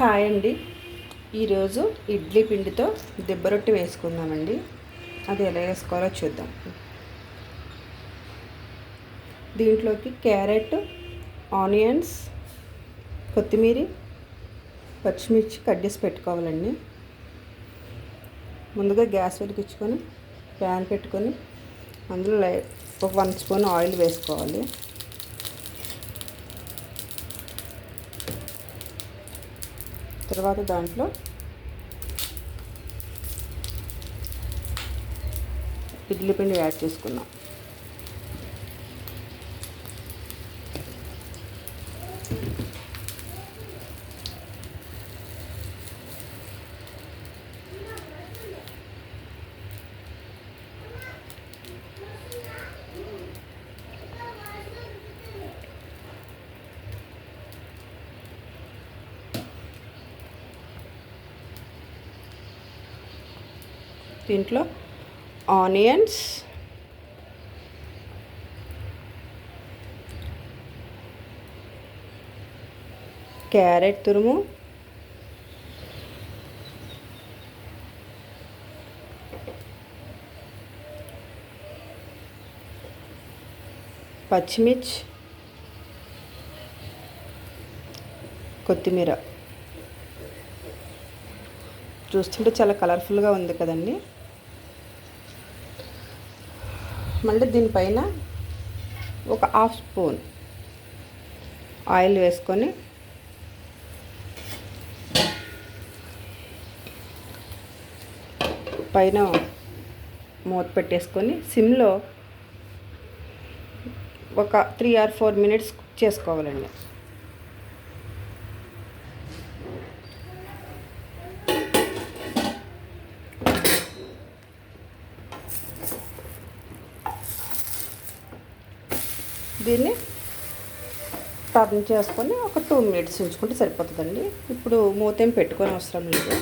Hi అండి. ఈరోజు ఇడ్లీ పిండితో దెబ్బ రొట్టె వేసుకుందామండి. అది ఎలా వేసుకోవాలో చూద్దాం. దీంట్లోకి క్యారెట్ ఆనియన్స్ కొత్తిమీర పచ్చిమిర్చి కట్ చేసి పెట్టుకోవాలండి. ముందుగా గ్యాస్ వెలిగించుకొని ప్యాన్ పెట్టుకొని అందులో ఒక వన్ స్పూన్ ఆయిల్ వేసుకోవాలి. తర్వాత దాంట్లో ఇడ్లీ పిండి యాడ్ చేసుకున్నాం దీంట్లో ఆనియన్స్ క్యారెట్ తురుము పచ్చిమిర్చి కొత్తిమీర. చూస్తుంటే చాలా కలర్ఫుల్గా ఉంది కదండి. మళ్ళీ దీనిపైన ఒక హాఫ్ స్పూన్ ఆయిల్ వేసుకొని పైన మూత పెట్టేసుకొని సిమ్లో ఒక three or four minutes cook చేసుకోవాలండి. దీన్ని టర్న్ చేసుకొని ఒక టూ మినిట్స్ ఉంచుకుంటే సరిపోతుందండి. ఇప్పుడు మూత ఏం పెట్టుకొని అవసరం లేదు.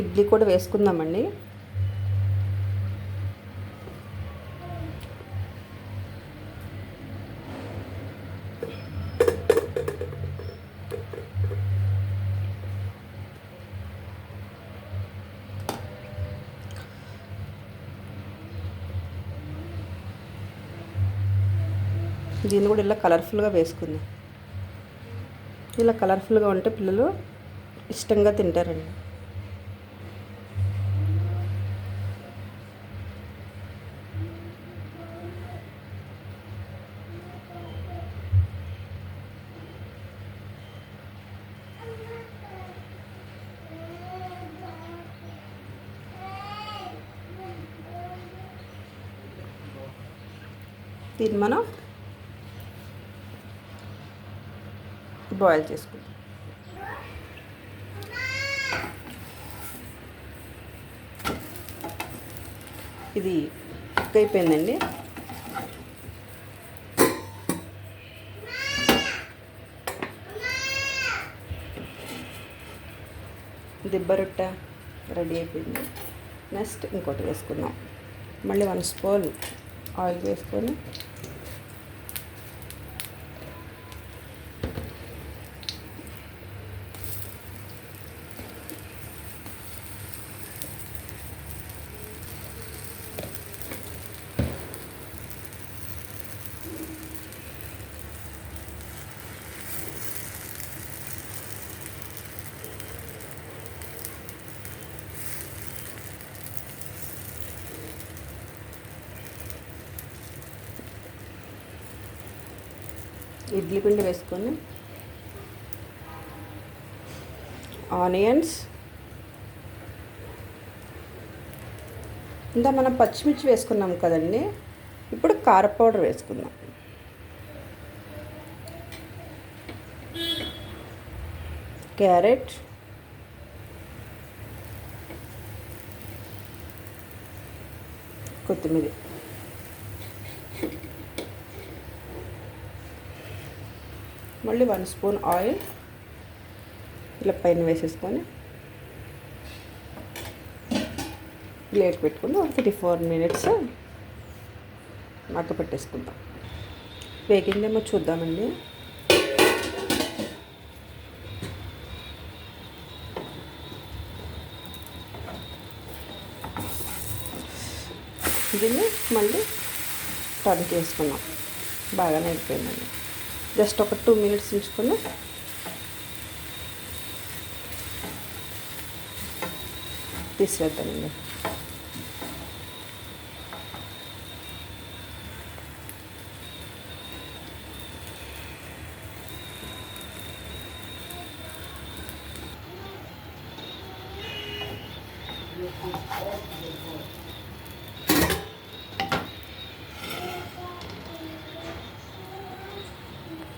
ఇడ్లీ కూడా వేసుకుందామండి. దీన్ని కూడా ఇలా కలర్ఫుల్గా వేసుకుందాం. ఇలా కలర్ఫుల్గా ఉంటే పిల్లలు ఇష్టంగా తింటారండి. దీన్ని మనం బాయిల్ చేసుకుందాం ఇది కుక్ అయిపోయిందండి. దిబ్బ రొట్ట రెడీ అయిపోయింది. నెక్స్ట్ ఇంకోటి వేసుకుందాం. మళ్ళీ వన్ స్పూన్ ఆయిల్ వేసుకొని ఇడ్లీ పిండి వేసుకొని ఆనియన్స్ ఇంకా మనం పచ్చిమిర్చి వేసుకున్నాం కదండి ఇప్పుడు కార పౌడర్ వేసుకుందాం. క్యారెట్ కొత్తిమీర. మళ్ళీ వన్ స్పూన్ ఆయిల్ ఇలా పైన వేసేసుకొని ప్లేట్ పెట్టుకుని ఒక త్రీ ఫోర్ మినిట్స్ మగ్గ పెట్టేసుకుందాం. వేగిందేమో చూద్దామండి. దీన్ని మళ్ళీ టర్న్ చేసుకున్నాం బాగానే అయిపోయిందండి. జస్ట్ ఒక టూ మినిట్స్ ఉంచుకొని తీసివేద్దామండి.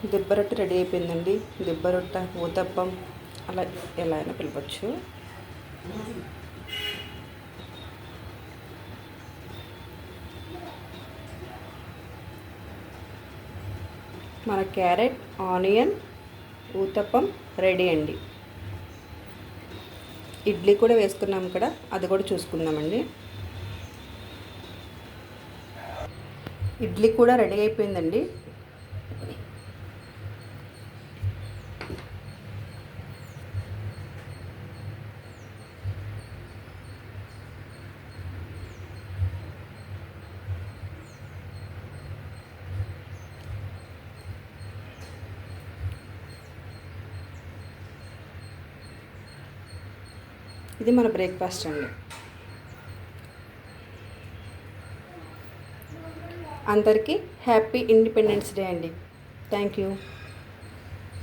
దిబ్బ రొట్టె రెడీ అయిపోయిందండి. దిబ్బ రొట్టె ఊతప్పం అలా ఎలా అయినా పిలవచ్చు. మన క్యారెట్ ఆనియన్ ఊతప్పం రెడీ అండి. ఇడ్లీ కూడా వేసుకున్నాం ఇక్కడ అది కూడా చూసుకుందామండి. ఇడ్లీ కూడా రెడీ అయిపోయిందండి. ఇది మన బ్రేక్ఫాస్ట్ అండి. అందరికీ హ్యాపీ ఇండిపెండెన్స్ డే అండి. Thank you.